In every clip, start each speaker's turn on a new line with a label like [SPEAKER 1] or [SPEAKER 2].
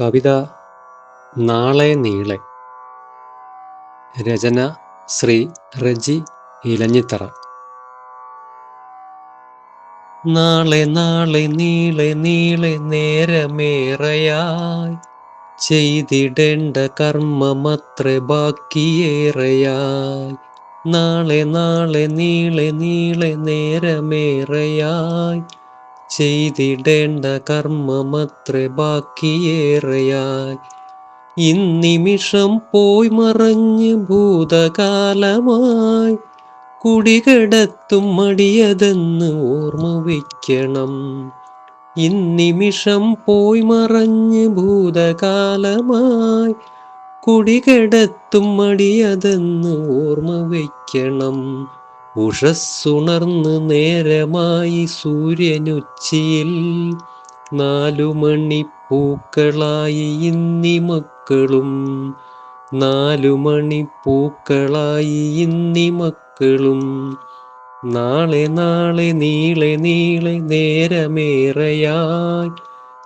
[SPEAKER 1] കവിത നാളെ നീളെ. രചന ശ്രീ റജി ഇലഞ്ഞിത്തറ. നാളെ നാളെ നീളെ നീളെ നേരമേറെയായി. ചെയ്തിടേണ്ട കർമ്മമത്ര ബാക്കിയേറെയായി. നാളെ നാളെ നീളെ നീളെ നേരമേറെയായി. ചെയ്തിടേണ്ട കർമ്മമത്ര ബാക്കിയേറെയായി. ഇന്നിമിഷം പോയി മറഞ്ഞ് ഭൂതകാലമായി. കുടികടത്തും മടിയതെന്ന് ഓർമ്മ വയ്ക്കണം. ഇന്നിമിഷം പോയി മറഞ്ഞ് ഭൂതകാലമായി. കുടികടത്തും മടിയതെന്ന് ഓർമ്മ വയ്ക്കണം. ഉഷസ്സുണർന്ന് നേരമായി സൂര്യനുച്ചിയിൽ നാലു മണിപ്പൂക്കളായി ഇന്നി മക്കളും. നാലു മണിപ്പൂക്കളായി ഇന്നി മക്കളും. നാളെ നാളെ നീളെ നീളെ നേരമേറെയായി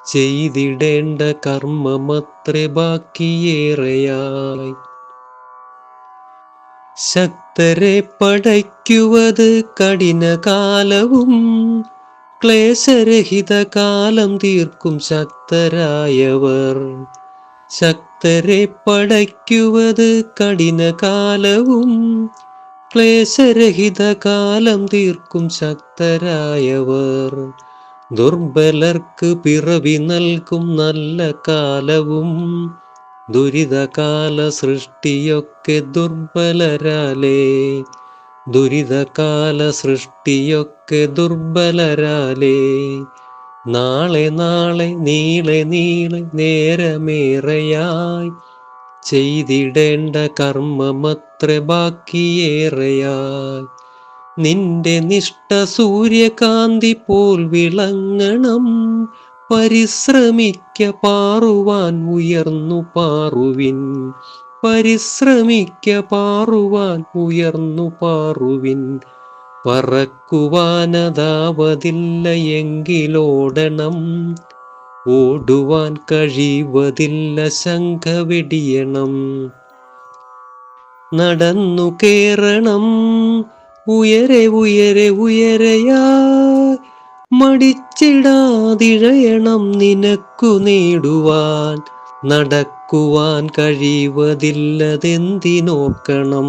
[SPEAKER 1] ചെയ്തിടേണ്ട കർമ്മമത്രേ ബാക്കിയേറെയായി ശക്തരെ പടയ്ക്കുവത് കഠിനകാലവും ക്ലേശരഹിത കാലം തീർക്കും ശക്തരായവർ. ശക്തരെ പടയ്ക്കുവത് കഠിനകാലവും ക്ലേശരഹിത കാലം തീർക്കും ശക്തരായവർ. ദുർബലർക്ക് പിറവി നൽകും നല്ല കാലവും ദുരിതകാല സൃഷ്ടിയൊക്കെ ദുർബലരാലേ. ദുരിതകാല സൃഷ്ടിയൊക്കെ ദുർബലരാലേ. നാളെ നാളെ നീളെ നീളെ നേരമേറെയായി. ചെയ്തിടേണ്ട കർമ്മമത്ര ബാക്കിയേറെയായി. നിന്റെ നിഷ്ഠ സൂര്യകാന്തി പോൽ വിളങ്ങണം. പരിശ്രമിക്ക പാറുവാൻ ഉയർന്നു പാറുവിൻ. പരിശ്രമിക്ക പാറുവാൻ ഉയർന്നു പാറുവിൻ. പറക്കുവാനതാവതില്ല എങ്കിലോടണം ഓടുവാൻ കഴിവതില്ല ശംഖ വെടിയണം നടന്നു കേറണം. ഉയരെ ഉയരെ ഉയരയാ മടിച്ചിടാതിഴയണം നിനക്കു നേടുവാൻ. നടക്കുവാൻ കഴിവതില്ലതെന്തിനോർക്കണം.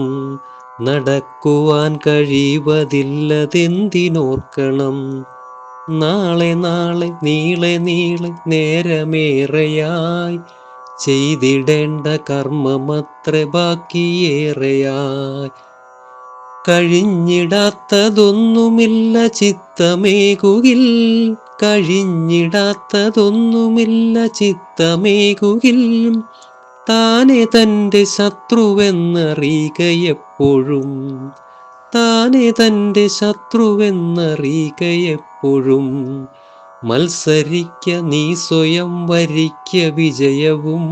[SPEAKER 1] നടക്കുവാൻ കഴിവതില്ലതെന്തിനോർക്കണം. നാളെ നാളെ നീളെ നീളെ നേരമേറെയായി. ചെയ്തിടേണ്ട കർമ്മമത്ര ബാക്കിയേറെയായി. കഴിഞ്ഞിടാത്തതൊന്നുമില്ല ചിത്തമേകുകിൽ. കഴിഞ്ഞിടാത്തതൊന്നുമില്ല ചിത്തമേകുകിൽ. താനെ തന്റെ ശത്രുവെന്നറിയുകയെപ്പോഴും. താനെ തന്റെ ശത്രുവെന്നറിയുകയെപ്പോഴും. മത്സരിക്ക നീ സ്വയം വരിക്ക വിജയവും.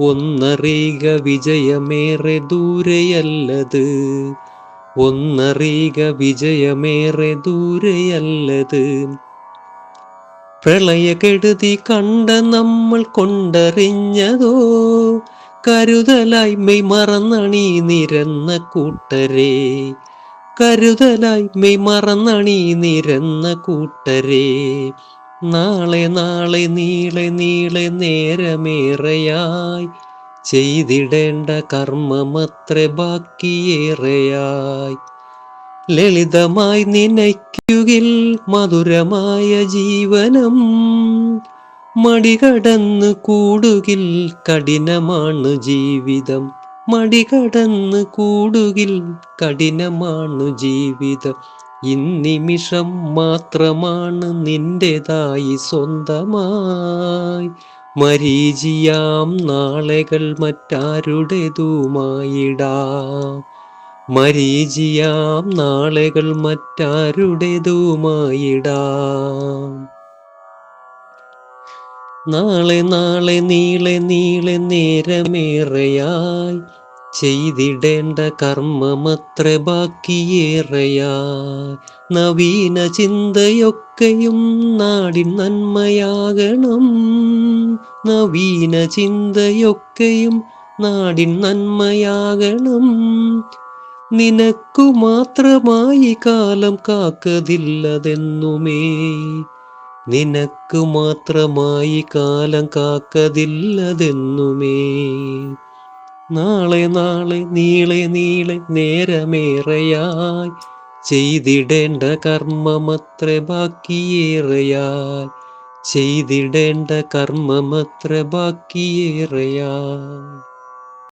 [SPEAKER 1] ഒന്നറിയുക വിജയമേറെ ദൂരെയല്ലത്. ഒന്നറിയുക വിജയമേറെ ദൂരെയല്ലത്. പ്രളയകെടുതി കണ്ട നമ്മൾ കൊണ്ടറിഞ്ഞതോ? കരുതലായി മെയ് മറന്നണി നിരന്ന കൂട്ടരെ. കരുതലായി മെയ് മറന്നണി നിരന്ന കൂട്ടരെ. നാളെ നാളെ നീളെ നീളെ നേരമേറെയായി. ചെയ്തിടേണ്ട കർമ്മമത്ര ബാക്കിയേറെയായി. ലളിതമായി നിനയ്ക്കുകിൽ മധുരമായ ജീവനം മടികടന്ന് കൂടുകിൽ കഠിനമാണ് ജീവിതം. മടികടന്ന് കൂടുകിൽ കഠിനമാണ് ജീവിതം. ഇന്നിമിഷം മാത്രമാണ് നിന്റേതായി സ്വന്തമായി. മരീചിയാം നാളകൾ മറ്റാരുടേതുമായിടാം. മരീചിയാം നാളകൾ മറ്റാരുടേതുമായിടാം. നാളെ നാളെ നീളെ നീളെ നേരമേറെയായി. ചെയ്തിടേണ്ട കർമ്മമത്ര ബാക്കിയേറെയായി നവീന ചിന്തയൊക്കെയും നാടിൻ നന്മയാകണം. നവീന ചിന്തയൊക്കെയും നാടിൻ നന്മയാകണം. നിനക്കു മാത്രമായി കാലം കാക്കതില്ലതെന്നുമേ. നിനക്കു മാത്രമായി കാലം കാക്കതില്ലതെന്നുമേ. നാളെ നാളെ നീളെ നീളെ നേരമേറെയായി. ചെയ്തിടേണ്ട കർമ്മമത്ര ബാക്കിയേറെയായി. ചെയ്തിടേണ്ട കർമ്മമത്ര ബാക്കിയേറെയായി.